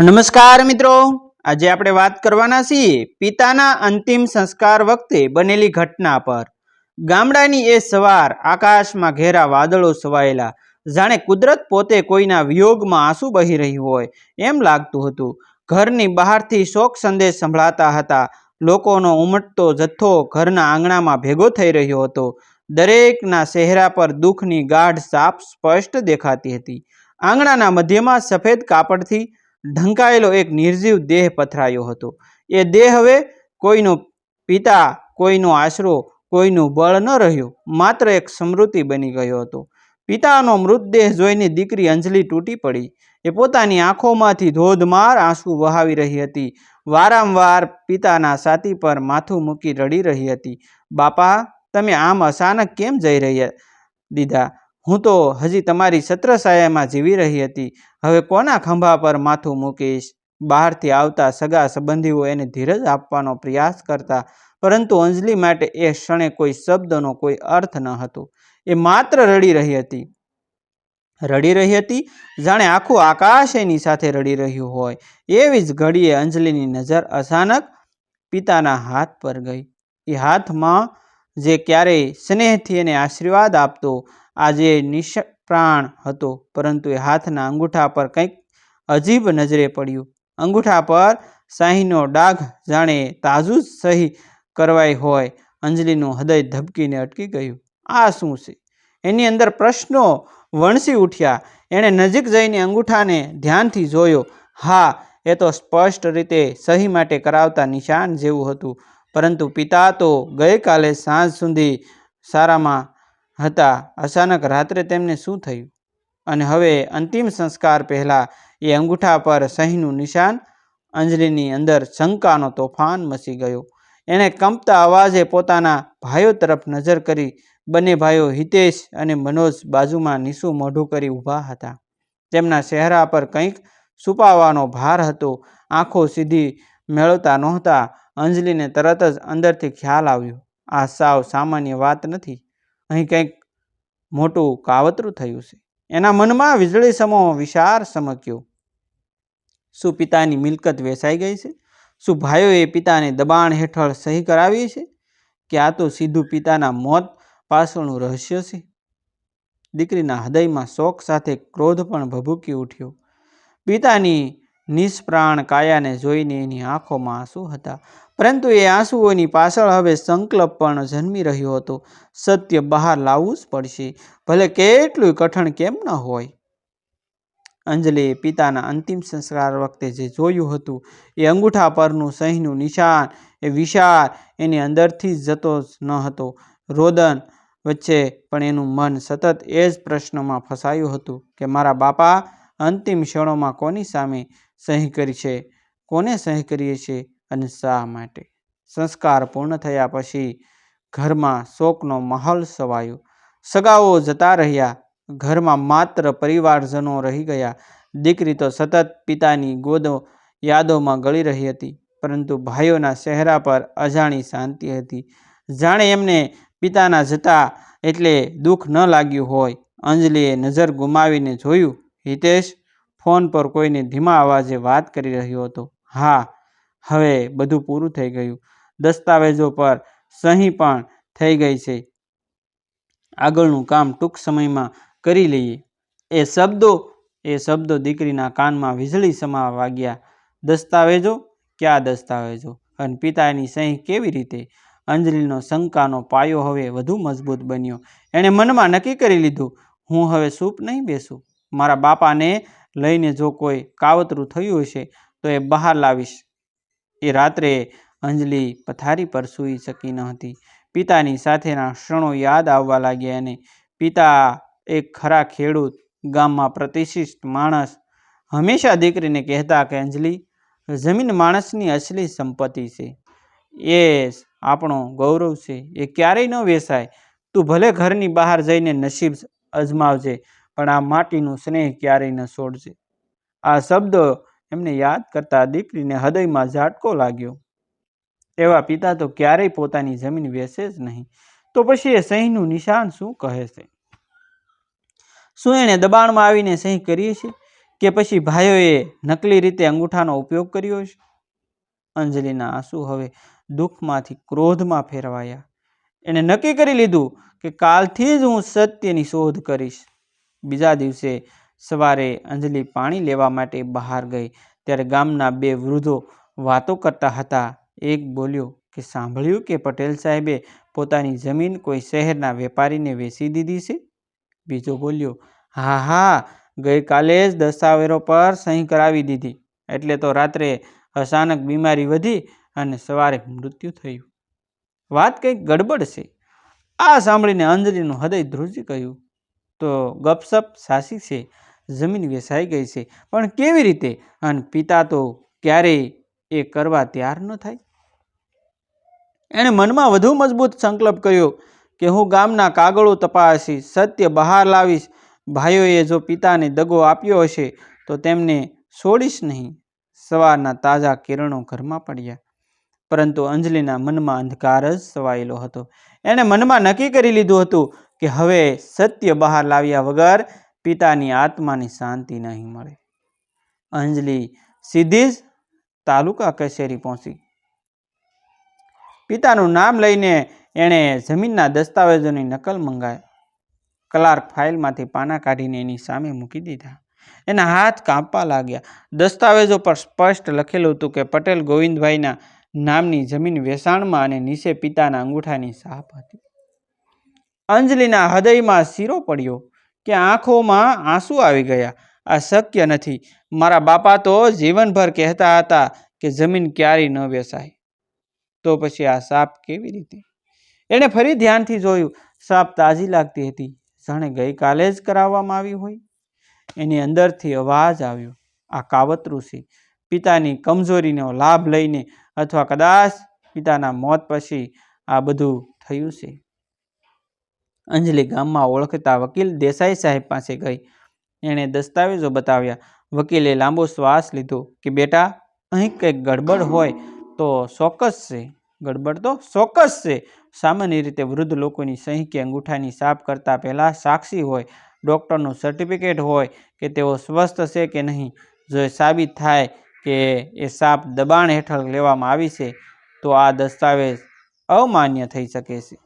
નમસ્કાર મિત્રો. આજે આપણે વાત કરવાના છીએ પિતાના અંતિમ સંસ્કાર વખતે બનેલી ઘટના પર. ગામડાની એ સવાર આકાશમાં ઘેરા વાદળો છવાયેલા. જાણે કુદરત પોતે કોઈના વિયોગમાં આંસુ બહી રહ્યું હોય એમ લાગતું હતું. ઘરની બહારથી શોક સંદેશ સંભળાતા હતા. લોકોનો ઉમટતો જથ્થો ઘરના આંગણામાં ભેગો થઈ રહ્યો હતો. દરેકના ચહેરા પર દુઃખની ગાઢ સાપ સ્પષ્ટ દેખાતી હતી. આંગણાના મધ્યમાં સફેદ કાપડથી ઢંકાયેલો એક નિર્જીવ દેહ પથરાયો હતો. એ દેહ હવે કોઈનો પિતા, કોઈનો આશરો, કોઈનું બળ ન રહ્યું, માત્ર એક સ્મૃતિ બની ગયો હતો. પિતાનો મૃતદેહ જોઈને દીકરી અંજલિ તૂટી પડી. એ પોતાની આંખોમાંથી ધોધમાર આંસુ વહાવી રહી હતી. વારંવાર પિતાના સાથી પર માથું મૂકી રડી રહી હતી. બાપા, તમે આમ અચાનક કેમ જઈ રહ્યા દીધા? હું તો હજી તમારી છત્રછાયામાં જીવી રહી હતી. હવે કોના ખંભા પર માથું મૂકીશ? બહારથી આવતા સગા સંબંધીઓ એને ધીરજ આપવાનો પ્રયાસ કરતા, પરંતુ અંજલિ માટે એ ક્ષણે કોઈ શબ્દનો કોઈ અર્થ ન હતો. એ માત્ર રડી રહી હતી. રડી રહી હતી? જાણે આખું આકાશ એની સાથે રડી રહ્યું હોય. એવી જ ઘડીએ અંજલિની નજર અચાનક પિતાના હાથ પર ગઈ. એ હાથમાં જે ક્યારેય સ્નેહથી એને આશીર્વાદ આપતો આજે નિષ્પ્રાણ હતો, પરંતુ એ હાથના અંગૂઠા પર કંઈક અજીબ નજરે પડ્યું. અંગૂઠા પર શાહીનો ડાઘ જાણે તાજું જ સહી કરવાઈ હોય, અંજલિનું હૃદય ધબકીને અટકી ગયું. આ શું છે? એની અંદર પ્રશ્નો વણસી ઉઠ્યા. એણે નજીક જઈને અંગૂઠાને ધ્યાનથી જોયો. હા, એ તો સ્પષ્ટ રીતે સહી માટે કરાવતા નિશાન જેવું હતું, પરંતુ પિતા તો ગઈકાલે સાંજ સુધી સારામાં હતા. અચાનક રાત્રે તેમને શું થયું? અને હવે અંતિમ સંસ્કાર પહેલાં એ અંગૂઠા પર સહીનું નિશાન અંજલિની અંદર શંકાનો તોફાન મચી ગયો. એણે કંપતા અવાજે પોતાના ભાઈઓ તરફ નજર કરી. બંને ભાઈઓ હિતેશ અને મનોજ બાજુમાં નીસું મોઢું કરી ઊભા હતા. તેમના ચહેરા પર કંઈક છુપાવવાનો ભાર હતો. આંખો સીધી મેળવતા નહોતા. અંજલિને તરત જ અંદરથી ખ્યાલ આવ્યો. આ સાવ સામાન્ય વાત નથી. અહીં કંઈક મોટું કાવતરું થયું છે. એના મનમાં વીજળી સમો વિચાર સમક્યો. શું પિતાની મિલકત વેચાઈ ગઈ છે? શું ભાઈઓએ પિતાને દબાણ હેઠળ સહી કરાવી છે? કે આ તો સીધું પિતાના મોત પાછળનું રહસ્ય છે? દીકરીના હૃદયમાં શોક સાથે ક્રોધ પણ ભભૂકી ઉઠ્યો. પિતાની નિષ્પ્રાણ કાયાને જોઈને એની આંખોમાં આંસુ હતા. પરંતુ એ આંસુઓની પાછળ હવે સંકલ્પ પણ જન્મી રહ્યો હતો. સત્ય બહાર લાવવું જ પડશે. ભલે કેટલું કઠણ કેમ ન હોય. અંજલિએ પિતાના અંતિમ સંસ્કાર વખતે જે જોયું હતું, એ અંગૂઠા પરનું સહીનું નિશાન, એ વિશાળ, એની અંદરથી જ જતો જ ન હતો. રોદન વચ્ચે પણ એનું મન સતત એ જ પ્રશ્નમાં ફસાયું હતું કે મારા બાપા અંતિમ ક્ષણોમાં કોની સામે સહી કરી છે? કોને સહી કરીએ છીએ અને શા માટે? સંસ્કાર પૂર્ણ થયા પછી ઘરમાં શોકનો માહોલ સવાયો સગાઓ જતા રહ્યા. ઘરમાં માત્ર પરિવારજનો રહી ગયા. દીકરી તો સતત પિતાની ગોદો યાદોમાં ગળી રહી હતી, પરંતુ ભાઈઓના ચહેરા પર અજાણી શાંતિ હતી. જાણે એમને પિતાના જતા એટલે દુઃખ ન લાગ્યું હોય. અંજલિએ નજર ગુમાવીને જોયું, હિતેશ ફોન પર કોઈને ધીમા અવાજે વાત કરી રહ્યો હતો. હા, હવે બધું પૂરું થઈ ગયું. દસ્તાવેજો પર સહી પણ થઈ ગઈ છે. આગળનું કામ ટૂંક સમયમાં કરી લઈએ. એ શબ્દો એ શબ્દો દીકરીના કાનમાં વીજળી સમા વાગ્યા. દસ્તાવેજો? ક્યાં દસ્તાવેજો? અને પિતાની સહી કેવી રીતે? અંજલિનો શંકાનો પાયો હવે વધુ મજબૂત બન્યો. એણે મનમાં નક્કી કરી લીધું, હું હવે સૂપ નહીં બેસું. મારા બાપાને લઈને જો કોઈ કાવતરું થયું હશે, તો એ બહાર લાવીશ. એ રાત્રે અંજલિ પથારી પર સૂઈ શકી ન હતી. પિતાની સાથેના ક્ષણો યાદ આવવા લાગ્યા અને પિતા એક ખરા ખેડૂત, ગામમાં પ્રતિષ્ઠિત માણસ. હંમેશા દીકરીને કહેતા કે, અંજલિ, જમીન માણસની અસલી સંપત્તિ છે. એ આપણો ગૌરવ છે. એ ક્યારેય ન વેસાય. તું ભલે ઘરની બહાર જઈને નસીબ અજમાવજે પણ આ માટીનું સ્નેહ ક્યારેય ન છોડજે આ શબ્દો એમને યાદ કરતા દીકરીને હૃદયમાં ઝાટકો લાગ્યો. એવા પિતા તો ક્યારેય પોતાની જમીન વેચે જ નહીં. તો પછી એ સહીનું નિશાન શું કહે છે? શું એણે દબાણમાં આવીને સહી કરી છે કે પછી ભાઈઓએ નકલી રીતે અંગૂઠાનો ઉપયોગ કર્યો છે? અંજલિના આંસુ હવે દુઃખમાંથી ક્રોધમાં ફેરવાયા. એણે નક્કી કરી લીધું કે કાલથી જ હું સત્યની શોધ કરીશ. બીજા દિવસે સવારે અંજલિ પાણી લેવા માટે બહાર ગઈ. ત્યારે ગામના બે વૃદ્ધો વાતો કરતા હતા. એક બોલ્યો કે, સાંભળ્યું કે પટેલ સાહેબે પોતાની જમીન કોઈ શહેરના વેપારીને વેચી દીધી છે? બીજો બોલ્યો, હા હા, ગઈકાલે જ દસ્તાવેરો પર સહી કરાવી દીધી. એટલે તો રાત્રે અચાનક બીમારી વધી અને સવારે મૃત્યુ થયું. વાત કંઈક ગડબડ છે. આ સાંભળીને અંજલિનું હૃદય ધ્રુજી ગયું. તો ગપસપ સાસી છે, જમીન વેચાઈ ગઈ છે. પણ કેવી રીતે? અને પિતા તો ક્યારેય એ કરવા તૈયાર ન થાય. એણે મનમાં વધુ મજબૂત સંકલ્પ કર્યો કે હું ગામના કાગળો તપાસીશ સત્ય બહાર લાવીશ. ભાઈઓએ જો પિતાને દગો આપ્યો હશે, તો તેમને છોડીશ નહીં. સવારના તાજા કિરણો ઘરમાં પડ્યા. પરંતુ અંજલિના મનમાં અંધકાર જ સવાયેલો હતો. એણે મનમાં નક્કી કરી લીધું હતું કે હવે સત્ય બહાર લાવ્યા વગર પિતાની આત્માની શાંતિ નહીં મળે. અંજલિ સીધી જ તાલુકા કચેરી પહોંચી. પિતાનું નામ લઈને એણે જમીનના દસ્તાવેજોની નકલ મંગાવી. ક્લાર્ક ફાઇલમાંથી પાના કાઢીને એની સામે મૂકી દીધા. એના હાથ કાંપવા લાગ્યા. દસ્તાવેજો પર સ્પષ્ટ લખેલું હતું કે પટેલ ગોવિંદભાઈના નામની જમીન વેચાણમાં અને નીચે પિતાના અંગૂઠાની સાપ હતી. અંજલિના હૃદયમાં શીરો પડ્યો કે આંખોમાં આંસુ આવી ગયા. આ શક્ય નથી. મારા બાપા તો જીવનભર કહેતા હતા કે જમીન ક્યારેય ન વેચાય તો પછી આ સાપ કેવી રીતે? એણે ફરી ધ્યાનથી જોયું. સાપ તાજી લાગતી હતી. જાણે ગઈકાલે જ કરાવવામાં આવી હોય. એની અંદરથી અવાજ આવ્યો. આ કાવતરું છે. પિતાની કમજોરીનો લાભ લઈને અથવા કદાચ પિતાના મોત પછી આ બધું થયું છે. અંજલિ ગામમાં ઓળખતા વકીલ દેસાઈ સાહેબ પાસે ગઈ. એણે દસ્તાવેજો બતાવ્યા. વકીલે લાંબો શ્વાસ લીધો કે, બેટા, અહીં કંઈક ગડબડ હોય તો ચોક્કસ છે. ગડબડ તો ચોક્કસ છે. સામાન્ય રીતે વૃદ્ધ લોકોની સહી કે અંગૂઠાની સાફ કરતા પહેલાં સાક્ષી હોય, ડૉક્ટરનું સર્ટિફિકેટ હોય કે તેઓ સ્વસ્થ છે કે નહીં. જો એ સાબિત થાય કે એ સાપ દબાણ હેઠળ લેવામાં આવી છે, તો આ દસ્તાવેજ અમાન્ય થઈ શકે છે.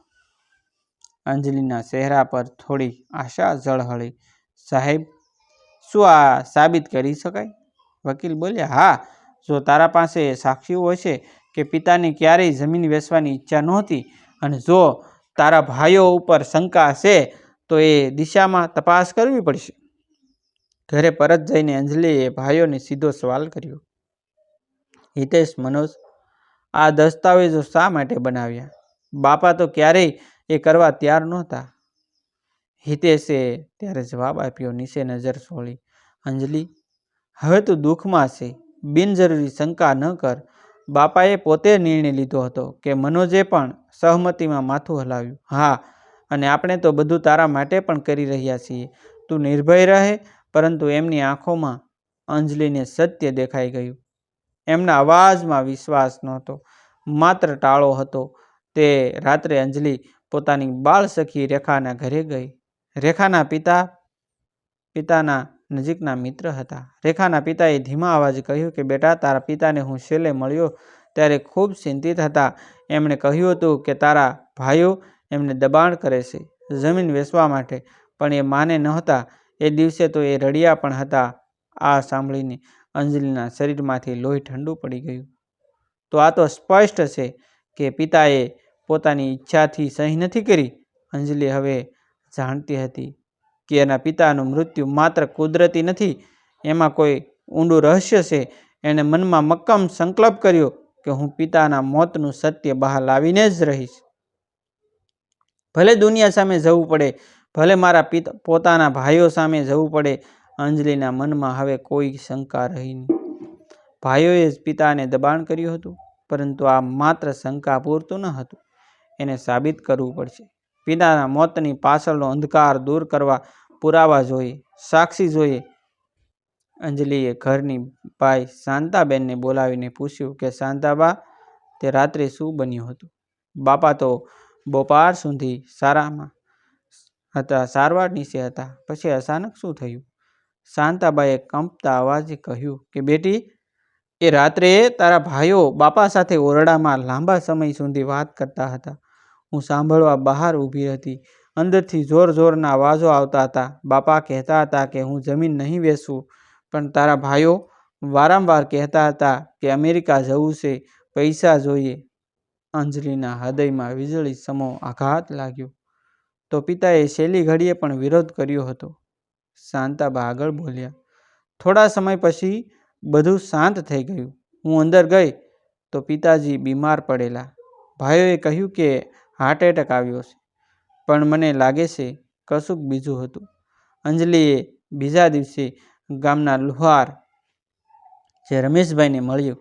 અંજલિના ચહેરા પર થોડી આશા ઝળહળી. સાહેબ, શું આ સાબિત કરી શકાય? વકીલ બોલ્યા, હા, જો તારા પાસે સાક્ષીઓ હશે કે પિતાને ક્યારેય જમીન વેચવાની ઈચ્છા નહોતી અને જો તારા ભાઈઓ ઉપર શંકા છે તો એ દિશામાં તપાસ કરવી પડશે. ઘરે પરત જઈને અંજલિએ ભાઈઓને સીધો સવાલ કર્યો. હિતેશ, મનોજ, આ દસ્તાવેજો શા માટે બનાવ્યા? બાપા તો ક્યારેય એ કરવા તૈયાર નહોતા. હિતેશે ત્યારે જવાબ આપ્યો નીચે નજર છોડી અંજલિ, હવે તું દુઃખમાં છે. બિનજરૂરી શંકા ન કર. બાપાએ પોતે નિર્ણય લીધો હતો કે મનોજે પણ સહમતિમાં માથું હલાવ્યું. હા, અને આપણે તો બધું તારા માટે પણ કરી રહ્યા છીએ. તું નિર્ભય રહે, પરંતુ એમની આંખોમાં અંજલિને સત્ય દેખાઈ ગયું. એમના અવાજમાં વિશ્વાસ નહોતો. માત્ર ટાળો હતો. તે રાત્રે અંજલિ પોતાની બાળ સખી રેખાના ઘરે ગઈ. રેખાના પિતા, પિતાના નજીકના મિત્ર હતા. રેખાના પિતાએ ધીમા અવાજે કહ્યું કે, બેટા, તારા પિતાને હું છેલ્લે મળ્યો ત્યારે ખૂબ ચિંતિત હતા. એમણે કહ્યું હતું કે, તારા ભાઈઓ એમને દબાણ કરે છે જમીન વેચવા માટે, પણ એ માને નહોતા. એ દિવસે તો એ રડ્યા પણ હતા. આ સાંભળીને અંજલિના શરીરમાંથી લોહી ઠંડુ પડી ગયું. તો આ તો સ્પષ્ટ છે કે પિતાએ પોતાની ઈચ્છાથી સહી નથી કરી. અંજલિ હવે જાણતી હતી કે એના પિતાનું મૃત્યુ માત્ર કુદરતી નથી, એમાં કોઈ ઊંડું રહસ્ય છે. એણે મનમાં મક્કમ સંકલ્પ કર્યો કે હું પિતાના મોતનું સત્ય બહાર લાવીને જ રહીશ. ભલે દુનિયા સામે જવું પડે, ભલે મારા પિતા, પોતાના ભાઈઓ સામે જવું પડે, અંજલિના મનમાં હવે કોઈ શંકા રહી નહીં. ભાઈઓએ જ પિતાને દબાણ કર્યું હતું, પરંતુ આ માત્ર શંકા પૂરતું ન હતું. એને સાબિત કરવું પડશે. પિતાના મોતની પાછળનો અંધકાર દૂર કરવા પુરાવા જોઈએ, સાક્ષી જોઈએ. અંજલિએ ઘરની ભાઈ શાંતાબેનને બોલાવીને પૂછ્યું કે, શાંતાબા, તે રાત્રે શું બન્યું હતું? બાપા તો બપોર સુધી સારામાં હતા, સારવાર નીચે હતા. પછી અચાનક શું થયું? શાંતાબાએ કંપતા અવાજે કહ્યું કે, બેટી, એ રાત્રે તારા ભાઈઓ બાપા સાથે ઓરડામાં લાંબા સમય સુધી વાત કરતા હતા. હું સાંભળવા બહાર ઊભી હતી. અંદરથી જોર જોરના અવાજો આવતા હતા. બાપા કહેતા હતા કે, હું જમીન નહીં વેચું, પણ તારા ભાઈઓ વારંવાર કહેતા હતા કે, અમેરિકા જવું છે, પૈસા જોઈએ. અંજલિના હૃદયમાં વીજળી સમો આઘાત લાગ્યો. તો પિતાએ છેલ્લી ઘડીએ પણ વિરોધ કર્યો હતો. શાંતાબા આગળ બોલ્યા, થોડા સમય પછી બધું શાંત થઈ ગયું. હું અંદર ગઈ તો પિતાજી બીમાર પડેલા. ભાઈઓએ કહ્યું કે હાર્ટ એટેક આવ્યો છે. પણ મને લાગે છે કશુંક બીજું હતું. અંજલિએ બીજા દિવસે ગામના લુહાર, જે રમેશભાઈને મળ્યો,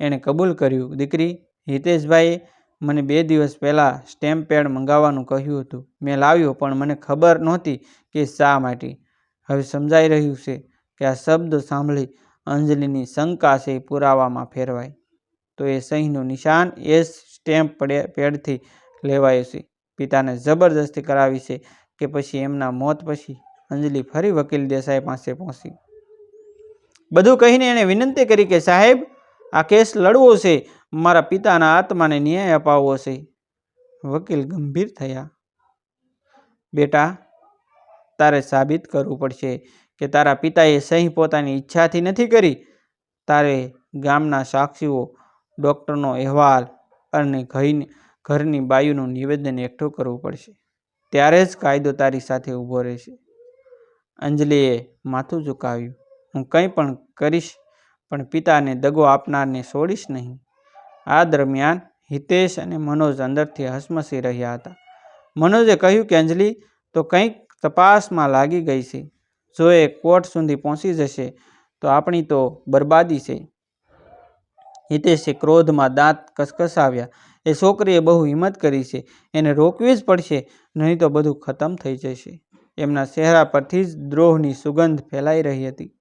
એણે કબૂલ કર્યું. દીકરી હિતેશભાઈએ મને બે દિવસ પહેલાં સ્ટેમ્પ પેડ મંગાવવાનું કહ્યું હતું. મેં લાવ્યો, પણ મને ખબર નહોતી કે શા માટે. હવે સમજાઈ રહ્યું છે કે આ શબ્દ સાંભળી અંજલિની શંકા છે પુરાવામાં ફેરવાય. તો એ સહીનું નિશાન એ સ્ટેમ્પ પડે પેડથી લેવાયું છે. પિતાને જબરજસ્તી કરાવી છે કે પછી એમના મોત પછી અંજલિ ફરી વકીલ દેસાઈ પાસે પહોંચી. બધું કહીને એણે વિનંતી કરી કે, સાહેબ, આ કેસ લડવો છે. મારા પિતાના આત્માને ન્યાય અપાવવો છે. વકીલ ગંભીર થયા. બેટા, તારે સાબિત કરવું પડશે કે તારા પિતાએ સહી પોતાની ઈચ્છાથી નથી કરી. તારે ગામના સાક્ષીઓ, ડૉક્ટરનો અહેવાલ અને ઘરની ઘરની બાયુનું નિવેદન એકઠું કરવું પડશે. ત્યારે જ કાયદો તારી સાથે ઊભો રહેશે. અંજલિએ માથું ઝુકાવ્યું. હું કંઈ પણ કરીશ, પણ પિતાને દગો આપનારને છોડીશ નહીં. આ દરમિયાન હિતેશ અને મનોજ અંદરથી હસમસી રહ્યા હતા. મનોજે કહ્યું કે, અંજલિ, તો કંઈક તપાસમાં લાગી ગઈ છે. જો એ કોર્ટ સુધી પહોંચી જશે, તો આપણી તો બરબાદી છે. હિતેશે ક્રોધમાં દાંત કસકસાવ્યા. એ છોકરીએ બહુ હિંમત કરી છે. એને રોકવી જ પડશે, નહીં તો બધું ખતમ થઈ જશે. એમના ચહેરા પરથી જ દ્રોહની સુગંધ ફેલાઈ રહી હતી.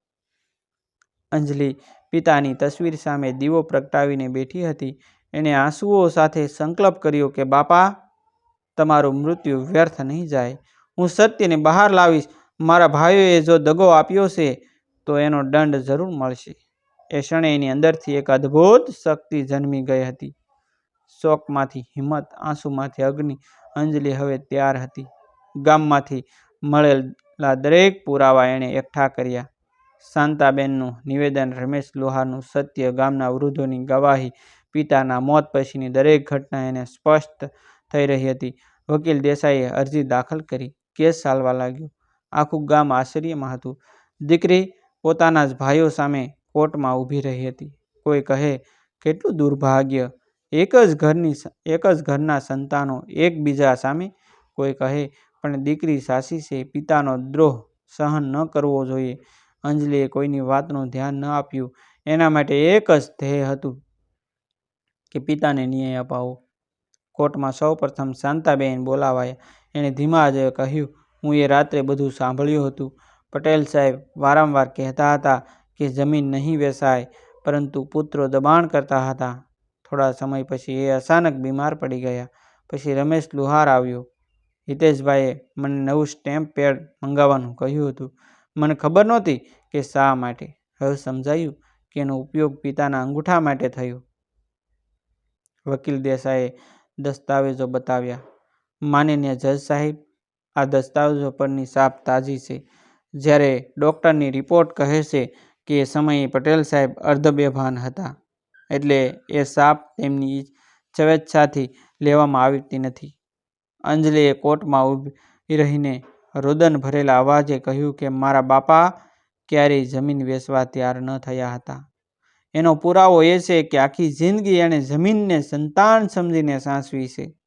અંજલિ પિતાની તસવીર સામે દીવો પ્રગટાવીને બેઠી હતી. એણે આંસુઓ સાથે સંકલ્પ કર્યો કે, બાપા, તમારું મૃત્યુ વ્યર્થ નહીં જાય. હું સત્યને બહાર લાવીશ. મારા ભાઈઓએ જો દગો આપ્યો છે, તો એનો દંડ જરૂર મળશે. એ ક્ષણે એની અંદરથી એક અદ્ભુત શક્તિ જન્મી ગઈ હતી. શોકમાંથી હિંમત, આંસુમાંથી અગ્નિ, અંજલિ હવે તૈયાર હતી. ગામમાંથી મળેલા દરેક પુરાવા એણે એકઠા કર્યા. શાંતાબેનનું નિવેદન, રમેશ લોહારનું સત્ય, ગામના વૃદ્ધોની ગવાહી, પિતાના મોત પછીની દરેક ઘટના એને સ્પષ્ટ થઈ રહી હતી. વકીલ દેસાઈએ અરજી દાખલ કરી. કેસ ચાલવા લાગ્યો. આખું ગામ આશ્ચર્યમાં હતું. દીકરી પોતાના જ ભાઈઓ સામે કોર્ટમાં ઊભી રહી હતી. કોઈ કહે, કેટલું દુર્ભાગ્ય એક જ ઘરની એક જ ઘરના સંતાનો એકબીજા સામે કોઈ કહે, પણ દીકરી સાસી છે, પિતાનો દ્રોહ સહન ન કરવો જોઈએ. અંજલિએ કોઈની વાતનું ધ્યાન ન આપ્યું. એના માટે એક જ ધ્યેય હતું કે પિતાને ન્યાય અપાવો. કોર્ટમાં સૌ પ્રથમ શાંતાબેન બોલાવાયા. એણે ધીમા જ કહ્યું, હું એ રાત્રે બધું સાંભળ્યું હતું. પટેલ સાહેબ વારંવાર કહેતા હતા કે જમીન નહીં વેચાય, પરંતુ પુત્રો દબાણ કરતા હતા. થોડા સમય પછી એ અચાનક બીમાર પડી ગયા. પછી રમેશ લુહાર આવ્યો. હિતેશભાઈએ મને નવું સ્ટેમ્પ પેડ મંગાવવાનું કહ્યું હતું. મને ખબર નહોતી કે શા માટે. હવે સમજાયું કે એનો ઉપયોગ પિતાના અંગૂઠા માટે થયો. વકીલ દેસાઈએ દસ્તાવેજો બતાવ્યા. માનનીય જજ સાહેબ, આ દસ્તાવેજો પરની સાપ તાજી છે. જ્યારે ડૉક્ટરની રિપોર્ટ કહે છે કે એ સમયે પટેલ સાહેબ અર્ધબેભાન હતા. એટલે એ સાપ તેમની સ્વેચ્છાથી લેવામાં આવતી નથી. અંજલીએ કોર્ટમાં ઊભી રહીને રુદન ભરેલા અવાજે કહ્યું કે, મારા બાપા ક્યારેય જમીન વેચવા તૈયાર ન થયા હતા. એનો પુરાવો એ છે કે આખી જિંદગી એણે જમીનને સંતાન સમજીને સાંસવી છે.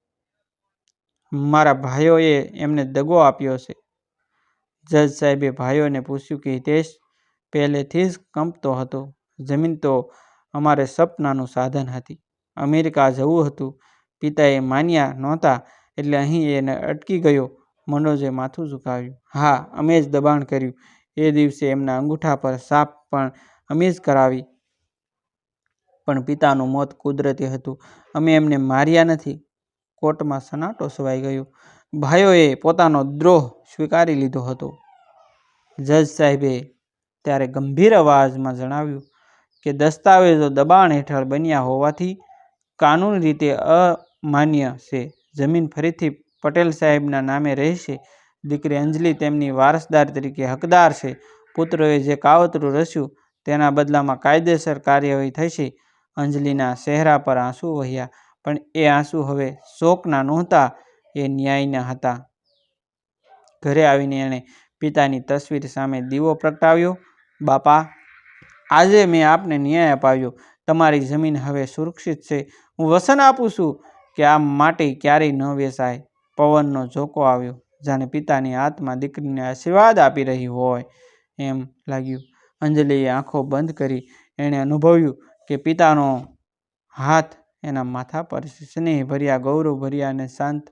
મારા ભાઈઓએ એમને દગો આપ્યો છે. જજ સાહેબે ભાઈઓને પૂછ્યું કે, હિતેશ, પહેલેથી જ કંપતો હતો. જમીન તો અમારે સપનાનું સાધન હતી. અમેરિકા જવું હતું. પિતાએ માન્યા નહોતા એટલે અહીં એને અટકી ગયો. મનોજે માથું ઝુકાવ્યું. હા અમે જ દબાણ કર્યું. એ દિવસે એમના અંગૂઠા પર સાપ પણ અમે જ કરાવી. પણ પિતાનું મોત કુદરતી હતું. અમે એમને માર્યા નથી. કોર્ટમાં સનાટો સવાઈ ગયો. ભાઈઓએ પોતાનો દ્રોહ સ્વીકારી લીધો હતો. જજ સાહેબે ત્યારે ગંભીર અવાજમાં જણાવ્યું કે દસ્તાવેજો દબાણ હેઠળ બન્યા હોવાથી કાનૂની રીતે અમાન્ય છે. જમીન ફરીથી પટેલ સાહેબના નામે રહેશે. દીકરી અંજલિ તેમની વારસદાર તરીકે હકદાર છે. પુત્રોએ જે કાવતરું રચ્યું તેના બદલામાં કાયદેસર કાર્યવાહી થશે. અંજલિના ચહેરા પર આંસુ વહ્યા, પણ એ આંસુ હવે શોકના નહોતા, એ ન્યાયના હતા. ઘરે આવીને એણે પિતાની તસવીર સામે દીવો પ્રગટાવ્યો. બાપા આજે મેં આપને ન્યાય અપાવ્યો. તમારી જમીન હવે સુરક્ષિત છે. હું વસન આપું છું કે આ માટી ક્યારેય ન વેચાય પવનનો ઝોકો આવ્યો, જાણે પિતાની આત્મા દીકરીને આશીર્વાદ આપી રહી હોય એમ લાગ્યું. અંજલિએ આંખો બંધ કરી એણે અનુભવ્યું કે પિતાનો હાથ એના માથા પર સ્નેહભર્યા, ગૌરવભર્યા અને શાંત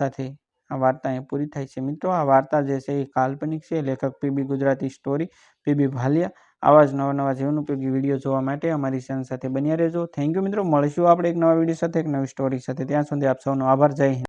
સાથે આ વાર્તા અહીં પૂરી થાય છે. મિત્રો, આ વાર્તા જે છે એ કાલ્પનિક છે. લેખક PB Gujarati story PB Bhaliya આવા જ નવા નવા જીવન ઉપયોગી વીડિયો જોવા માટે અમારી ચેનલ સાથે બન્યા રહેજો. થેન્ક યુ મિત્રો. મળીશું આપણે એક નવા વીડિયો સાથે, એક નવી સ્ટોરી સાથે. ત્યાં સુધી આપ સૌનો આભાર. જય